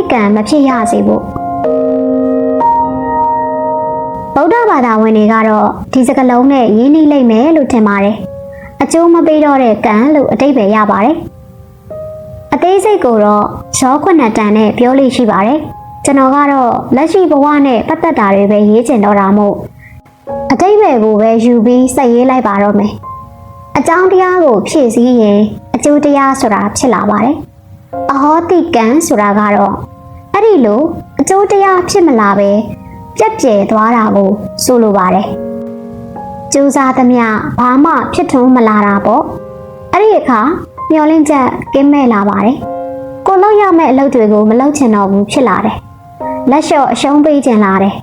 တိကံမဖြစ်ရစေဖို့ဗုဒ္ဓဘာသာဝင်တွေကတော့ဒီစကလုံးနဲ့ရင်းနှီးလိမ့်မယ်လို့ထင်ပါတယ်အကျိုးမပေးတော့တဲ့ကံလို့အတိတ်ပဲရပါတယ်အသေးစိတ်ကိုတော့ရောခွနတန်နဲ့ပြောလို့ရှိပါတယ်ကျွန်တော်ကတော့လက်ရှိဘဝနဲ့ပတ်သက်တာတွေပဲရေးချင်တော့တာမို့အတိတ်ပဲကိုပဲယူပြီးစိတ်ရေးလိုက်ပါတော့မယ်အကြောင်းတရားကိုဖြည့်ဆည်းရင်အကျိုးတရားဆိုတာဖြစ်လာပါတယ် အဟောတိကံဆိုတာကတော့အဲ့ဒီလိုအကျိုးတရားဖြစ်မလာပဲပြက်ပြယ်သွားတာကိုဆိုလိုပါတယ်ကြိုးစားသမျှဘာမှဖြစ်ထွန်းမလာတာပေါ့အဲ့ဒီအခါမျောလင့်ချက်ကင်းမဲ့လာပါတယ်ကိုလောက်ရမယ့်အလုပ်တွေကိုမလုပ်ချင်တော့ဘူးဖြစ်လာတယ်လက်လျှော့အရှုံးပေးချင်လာတယ်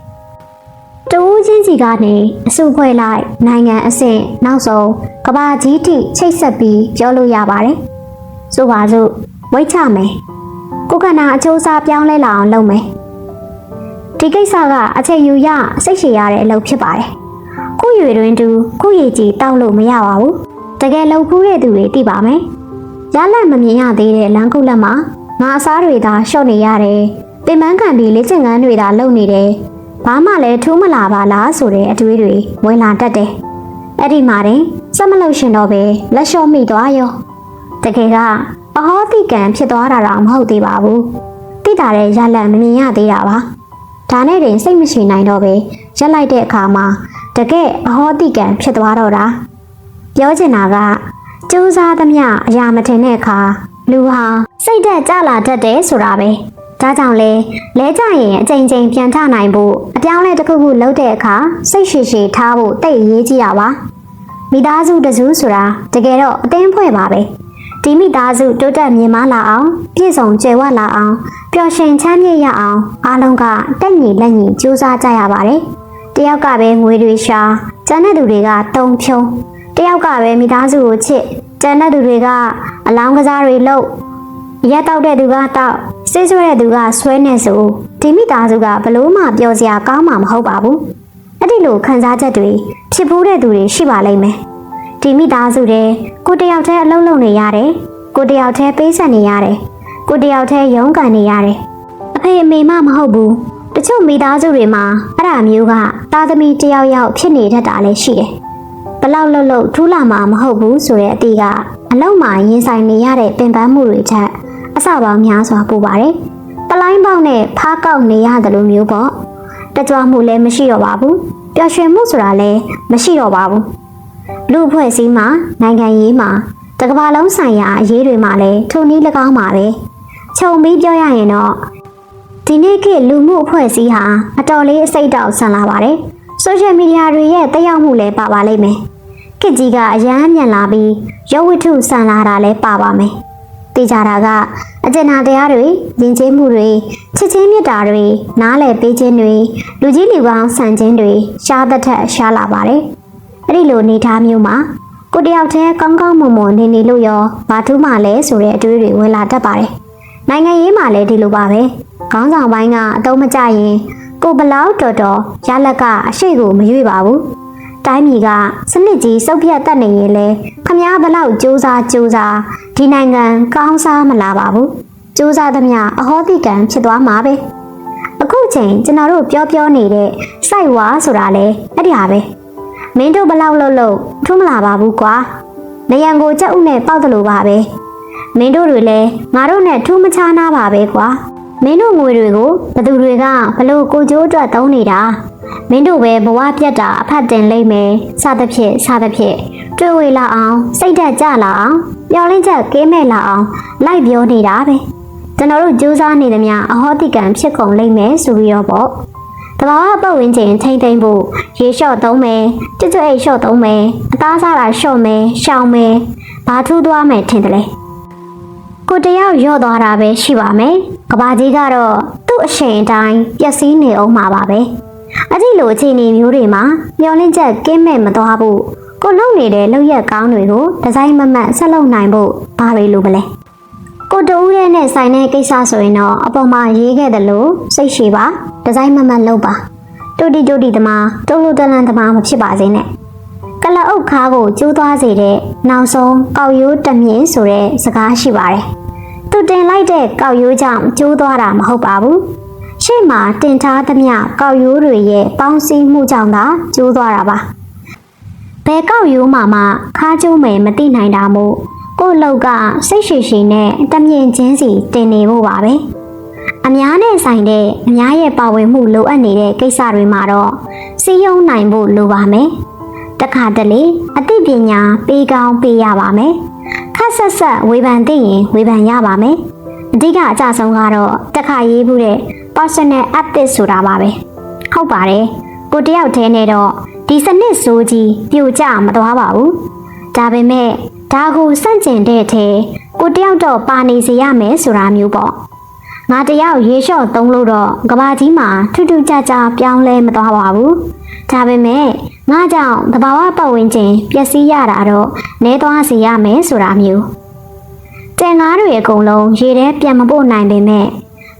တူးချင်းစီကနေအစုဖွဲ့လိုက်နိုင်ငံအဆင့်နောက်ဆုံးကဘာကြီးထိချိတ်ဆက်ပြီးပြောလို့ရပါတယ်ဆိုပါစို့ ဝိတ်ချမယ်ကိုကနာအချိုးစားပြောင်းလဲလာအောင်လုပ်မယ်ဒီကိစ္စကအချိန်ယူရစိတ်ရှည်ရတဲ့အလုပ်ဖြစ်ပါတယ်ခုရွေတွင်တူခုရည်ကြီးတောက်လို့မရပါဘူးတကယ်လုံဖူးတဲ့သူတွေသိပါမယ်ရလက်မမြင်ရသေးတဲ့လမ်းကုလက်မှာငါအစားတွေသာရှော့နေရတယ်ပင်ပန်းခံပြီးလေ့ကျင့်ခန်းတွေသာလုပ်နေတယ်ဘာမှလည်းထူးမလာပါလားဆိုတဲ့အတွေးတွေဝင်လာတတ်တယ်အဲ့ဒီမှာတင်စက်မလို့ရှင်တော့ပဲလက်လျှော့မိသွားရောတကယ်က အဟောတိကံဖြစ်သွားတာတော့မဟုတ်သေးပါဘူးတိတာတဲ့ရလက်မမြင်ရသေးတာပါဒါနဲ့တင်စိတ်မရှိနိုင်တော့ပဲရက်လိုက်တဲ့အခါမှာတကယ်အဟောတိကံဖြစ်သွားတော့တာပြောချင်တာကစူးစားသမျှအရာမထင်တဲ့အခါလူဟာစိတ်သက်ကြလာတတ်တယ်ဆိုတာပဲဒါကြောင့်လဲလဲကြရင်အချိန်ချင်းပြန်ထနိုင်ဖို့အပြောင်းလဲတစ်ခုခုလုပ်တဲ့အခါစိတ်ရှိရှိထားဖို့တိတ်အရေးကြီးတာပါမိသားစုတစုဆိုတာတကယ်တော့အသင်းဖွဲ့ပါပဲ ဒီမိသားစုတိုးတက်မြင့်မားလာအောင်ပြည့်စုံကြွယ်ဝလာအောင်ပျော်ရွှင်ချမ်းမြေ့ရအောင်အားလုံးကတက်ညီလက်ညီကြိုးစားကြရပါတယ်တယောက်ကပဲငွေတွေရှာကျန်တဲ့သူတွေကတုံဖြုံတယောက်ကပဲမိသားစုကိုချစ်ကျန်တဲ့သူတွေကအလောင်းကစားတွေလုပ်ရက်တောက်တဲ့သူကတောက်စိတ်ဆွဲတဲ့သူကဆွဲနေဆိုဒီမိသားစုကဘလို့မှပျော်စရာကောင်းမှာမဟုတ်ပါဘူးအဲ့ဒီလိုခံစားချက်တွေဖြစ်ဖို့တဲ့သူတွေရှိပါလိမ့်မယ် ဒီမိသားစုတဲ့ကိုတယောက်တည်းအလုံးလုံးနေရတယ်ကိုတယောက်တည်းပေးဆက်နေရတယ်ကိုတယောက်တည်းရုန်းကန်နေရတယ်အဖေအမေမှမဟုတ်ဘူးတချို့မိသားစုတွေမှာအဲ့ဒါမျိုးကသားသမီးတယောက်ယောက်ဖြစ်နေတတ်တာလည်းရှိတယ်ဘလောက်လှုပ်လှုပ်ထူးလာမှာမဟုတ်ဘူးဆိုတဲ့အတီးကအလုံးမှာရင်ဆိုင်နေရတဲ့ပင်ပန်းမှုတွေချက်အစပေါင်းများစွာပို့ပါတယ်။ပလိုင်းပေါက်နဲ့ဖားကောက်နေရတယ်လို့မျိုးပေါ့။တကြွမှုလည်းမရှိတော့ပါဘူး။ပျော်ရွှင်မှုဆိုတာလည်းမရှိတော့ပါဘူး။ လူအဖွဲ့အစည်းမှာနိုင်ငံရေးမှာတကမ္ဘာလုံးဆိုင်ရာအရေးတွေမှာလည်းထုံနည်း၎င်းပါပဲ။ခြုံပြီးပြောရရင်တော့ဒီနေ့ခေတ်လူမှုအဖွဲ့အစည်းဟာအတော်လေးအစိတ်တောက်ဆန်လာပါတယ်။ဆိုရှယ်မီဒီယာတွေရဲ့တက်ရောက်မှုလည်းပါပါလိမ့်မယ်။ခေတ်ကြီးကအရန်မြန်လာပြီးရုပ်ဝတ္ထုဆန်လာတာလည်းပါပါမယ်။သိကြတာကအကျဉ်းနာတရားတွေယဉ်ကျေးမှုတွေချစ်ချင်းမြတ်တာတွေနားလည်ပေးခြင်းတွေလူကြီးလူကောင်းဆန်ခြင်းတွေရှားသက်ထက်ရှားလာပါတယ်။ အဲ့ဒီလိုနေထားမျိုးမှာကိုတယောက်တည်းကောင်းကောင်းမွန်မွန်နေနေလို့ရောဘာထူးမှလဲဆိုတဲ့အတွေးတွေဝင်လာတတ်ပါတယ်။နိုင်ငံရေးမှာလည်းဒီလိုပါပဲ။ခေါင်းဆောင်ပိုင်းကအတုံးမကြရင်ကိုဘလောက်တော်တော်ရလက်ကအရှိကိုမရွေ့ပါဘူး။တိုင်းပြည်ကစနစ်ကြီးစုပ်ပြတ်တတ်နေရင်လေခမားဘလောက်စူးစားစူးစားဒီနိုင်ငံကောင်းစားမလာပါဘူးစူးစားသမျှအဟောတိကံဖြစ်သွားမှာပဲအခုချိန်ကျွန်တော်တို့ပြောပြောနေတဲ့စိုက်ဝါဆိုတာလေအဲ့ဒီဟာပဲ မင်းတို့ဘလောက်လို့လို့ထူးမလာပါဘူးကွာနေရန်ကိုကြက်ဥနဲ့ပေါက်တယ်လို့ပါပဲမင်းတို့တွေလည်းငါတို့နဲ့ထူးမခြားနာပါပဲကွာမင်းတို့ငွေတွေကိုဘသူတွေကဘလို့ကိုကျိုးအတွက်သုံးနေတာမင်းတို့ပဲဘဝပြတ်တာအဖတ်တင်လိမ့်မယ်စသဖြင့်စသဖြင့်တွေ့ဝေလာအောင်စိတ်ဓာတ်ကြလာအောင်ပျော်လင့်ချက်ကင်းမဲ့လာအောင်လိုက်ပြောနေတာပဲကျွန်တော်တို့ကြိုးစားနေသမျှအဟောတိကံဖြစ်ကုန်လိမ့်မယ်ဆိုပြီးတော့ပေါ့ တဘာဝပတ်ဝန်းကျင်ထိမ့်သိမ့်ဖို့ရေလျှော့သုံးမယ်ကြွကြွအိတ်လျှော့သုံးမယ်အသားစားတာလျှော့မယ်ရှောင်မယ်ဘာထူးသွားမယ်ထင်တယ်လေကိုတယောက်ရော့သွားတာပဲရှိပါမယ်ကဘာကြီးကတော့သူ့အရှိန်အတိုင်းပျက်စီးနေအောင်မှာပါပဲအဲ့ဒီလိုအခြေအနေမျိုးတွေမှာမျောလင့်ချက်ကင်းမဲ့မသွားဘူးကိုလုံနေတဲ့လောက်ရက်ကောင်းတွေကိုဒီဇိုင်းမမတ်ဆက်လုပ်နိုင်ဖို့ဘာတွေလိုမလဲ ကိုတူးတဲ့နဲ့ဆိုင်တဲ့ကိစ္စဆိုရင်တော့အပေါ်မှာရေးခဲ့တယ်လို့စိတ်ရှိပါဒီဇိုင်းမမတ်လုပ်ပါတူတီတူတီတမတုံးလို့တလန်တမမဖြစ်ပါစေနဲ့ကလအုပ်ခါကိုကျိုးသွားစေတဲ့နောက်ဆုံးကောက်ရိုးတမြင့်ဆိုတဲ့စကားရှိပါတယ်သူသူတင်လိုက်တဲ့ကောက်ရိုးကြောင့်ကျိုးသွားတာမဟုတ်ပါဘူးရှေ့မှာတင်ထားသမျှကောက်ရိုးတွေရဲ့ပေါင်းစည်းမှုကြောင့်သာကျိုးသွားတာပါဘယ်ကောက်ရိုးမှမှခါကျိုးမယ်မသိနိုင်တာမို့ ကို့လောက်ကစိတ်ရှိရှိနဲ့တမြင်ချင်းစီတင်နေဖို့ပါပဲအများနဲ့ဆိုင်တဲ့အများရဲ့ပါဝင်မှုလိုအပ်နေတဲ့ကိစ္စတွေမှာတော့စီယုံနိုင်ဖို့လိုပါမယ်တခါတလေအသိပညာပေးကောင်းပေးရပါမယ်ခက်ဆက်ဆက်ဝေဖန်သိရင်ဝေဖန်ရပါမယ်အဓိကအကြဆုံးကတော့တခါရေးမှုတဲ့ personal ethics ဆိုတာပါပဲဟုတ်ပါတယ်ကိုတယောက်တည်းနဲ့တော့ဒီစနစ်ဆိုးကြီးပြိုကျမသွားပါဘူးဒါပေမဲ့ ဒါကိုစန့်ကျင်တဲ့အထဲကိုတယောက်တော့ပါနေစေရမယ်ဆိုတာမျိုးပေါ့ငါတယောက်ရေလျှော့သုံးလို့တော့ကဘာကြီးမှာထူးထူးခြားခြားပြောင်းလဲမသွားပါဘူးဒါပေမဲ့ငါကြောင့်တဘာဝပတ်ဝန်းကျင်ပျက်စီးရတာတော့နဲသွားစေရမယ်ဆိုတာမျိုးတဲငါးတွေအကုန်လုံးရေထဲပြန်မပို့နိုင်ပေမဲ့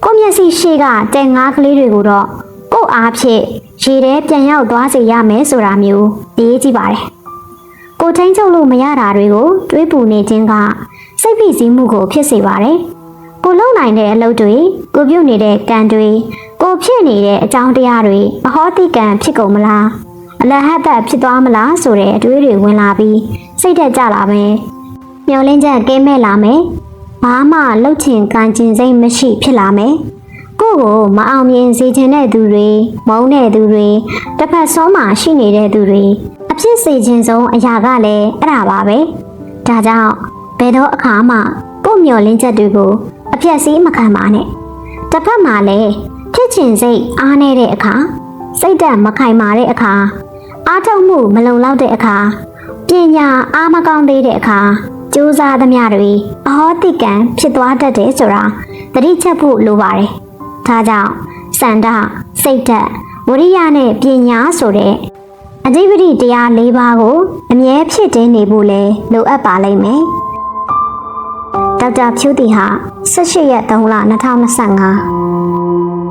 ကိုမျက်စိရှိကတဲငါးကလေးတွေကိုတော့ကို့အားဖြင့်ရေထဲပြန်ရောက်သွားစေရမယ်ဆိုတာမျိုးအရေးကြီးပါတယ် ကိုထိန်ချုပ်လို့မရတာတွေကိုတွေးပူနေခြင်းကစိတ်ဖိစီးမှုကိုဖြစ်စေပါတယ်ကိုလုံနိုင်တဲ့အလုပ်တွေကိုပြုတ်နေတဲ့ကံတွေကိုဖြစ်နေတဲ့အကြောင်းတရားတွေအဟောတိကံဖြစ်ကုန်မလားအလဟတ်တဖြစ်သွားမလားဆိုတဲ့အတွေးတွေဝင်လာပြီးစိတ်သက်ကြလာမယ်မျောလင်းချက်ကဲမဲ့လာမယ်ဘာမှလှုပ်ချင်ကန်ကျင်စိတ်မရှိဖြစ်လာမယ်ကိုယ့်ကိုမအောင်မြင်စေချင်တဲ့သူတွေမုန်းတဲ့သူတွေတစ်ဖက်ဆုံးမှာရှိနေတဲ့သူတွေအ ဖြစ်စေချင်ဆုံးအရာကလည်းအဲ့ဒါပါပဲဒါကြောင့်ဘယ်တော့အခါမှကိုယ့်မျောလင်းချက်တွေကိုအပြတ်စီးမခံပါနဲ့တစ်ဖက်မှာလည်းဖြစ်ချင်စိတ်အားနေတဲ့အခါစိတ်ဓာတ်မခိုင်မာတဲ့အခါအားထုတ်မှုမလုံလောက်တဲ့အခါပညာအားမကောင်းသေးတဲ့အခါကြိုးစားသမျှတွေအဟောတိကံဖြစ်သွားတတ်တယ်ဆိုတာသတိချက်ဖို့လိုပါတယ်။ဒါကြောင့်စန္ဒစိတ်ဓာတ်ဝရိယနဲ့ပညာဆိုတဲ့ အဓိပတိတရား၄ပါးကိုအမြဲဖြစ်တင်းနေဖို့လဲလိုအပ်ပါလိမ့်မယ်။ဒေါက်တာဖြူတီဟာ18ရက်3လ2025